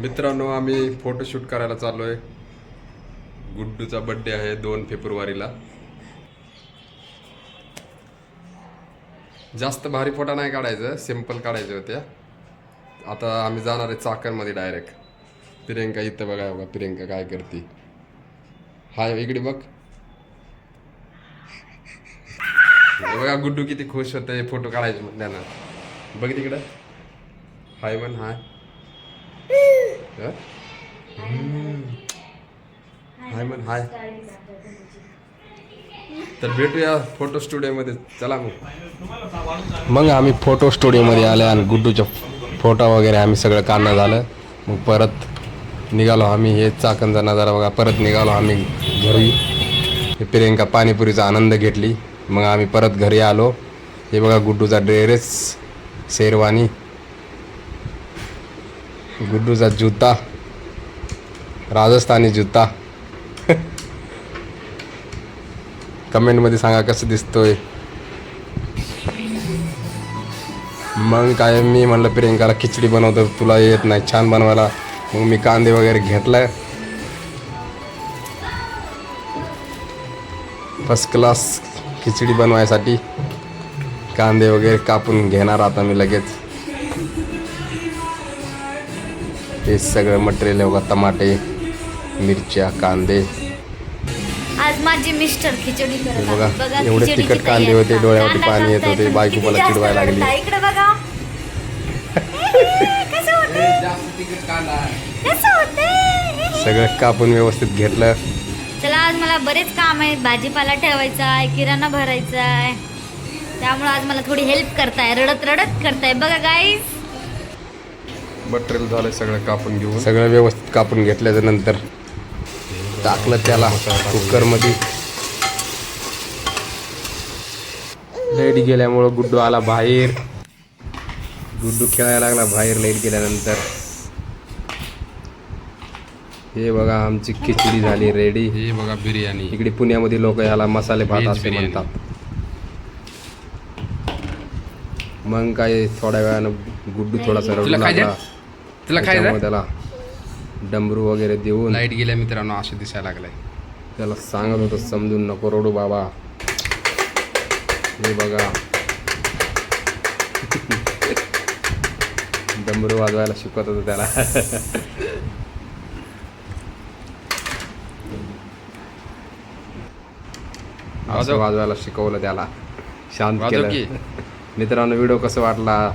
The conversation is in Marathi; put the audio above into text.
मित्रांनो आम्ही फोटोशूट करायला चाललोय. गुड्डूचा बड्डे आहे दोन फेब्रुवारीला. जास्त भारी फोटो नाही काढायचं सिंपल काढायचे होत्या आता आम्ही जाणार आहे चाकणमध्ये डायरेक्ट प्रियंका इथं बघा बघा प्रियंका काय करते. हाय इकडे बघ. बघा गुड्डू किती खुश होते फोटो काढायचे म्हटल्यानं बघ तिकडं. हाय म्हण हाय. हाय म्हण हाय तर भेटूया फोटो स्टुडिओमध्ये चला मग. मग आम्ही फोटो स्टुडिओमध्ये आले आणि गुड्डूच्या फोटो वगैरे आम्ही सगळं काढणं झालं. मग परत निघालो आम्ही. हे चाकणचा नजारा बघा. परत निघालो आम्ही घरी. हे प्रियंका पाणीपुरीचा आनंद घेतली. मग आम्ही परत घरी आलो. हे बघा गुड्डूचा ड्रेस शेरवानी. गुड्डूचा जूता राजस्थानी जूता। कमेंटमध्ये सांगा कसं दिसतोय. मग काय मी म्हणलं प्रियंकाला खिचडी बनवतो तुला येत नाही छान बनवायला. मग मी कांदे वगैरे घेतलाय फर्स्ट क्लास खिचडी बनवायसाठी कांदे वगैरे कापून घेणार आता मी लगेच. हे सगळं मटेरियल आहे बघा टमाटे मिरच्या कांदे. आज माझे मिस्टर खिचडी करत बघा, आहेत. बघा एवढे खिचडीची तिखट तयारी कांदे होते. डोळ्यावरती कांदा पाणी येत होते, पण बायको किती मला जास्त चिडवायला लागली. करताय. इकडे बघा. कसं कसं सगळं कापून व्यवस्थित घेतलं. चला आज मला बरेच काम आहेत. भाजीपाला ठेवायचा आहे किराणा भरायचा आहे त्यामुळे आज मला थोडी हेल्प करताय. रडत रडत करताय. बघा गाईस मटेरियल झालं सगळं कापून घेऊन. सगळं व्यवस्थित कापून घेतल्याच्या नंतर टाकलं त्याला कुकरमध्ये. लाइट गेल्यामुळं गुड्डू आला बाहेर. गुड्डू खेळायला लागला बाहेर लाइट गेल्यानंतर. हे बघा आमची खिचडी झाली रेडी हे बघा बिर्याणी. इकडे पुण्यामध्ये लोक याला मसाले भात असे. म्हणतात. मग काय थोड्या वेळानं गुड्डू थोडासा रडू? लागला. तुला त्याच्यामुळे खायचं त्याला डमरू वगैरे देऊन लाइट गेल्या मित्रांनो असे दिसायला लागलाय. त्याला सांगत होतो समजून नको रडू बाबा. हे बघा. डमरू वाजवायला शिकवत होतो त्याला. असं. वाजवायला शिकवलं त्याला. शांत वाजव केलं. की. मित्रांनो व्हिडिओ कसं वाटला?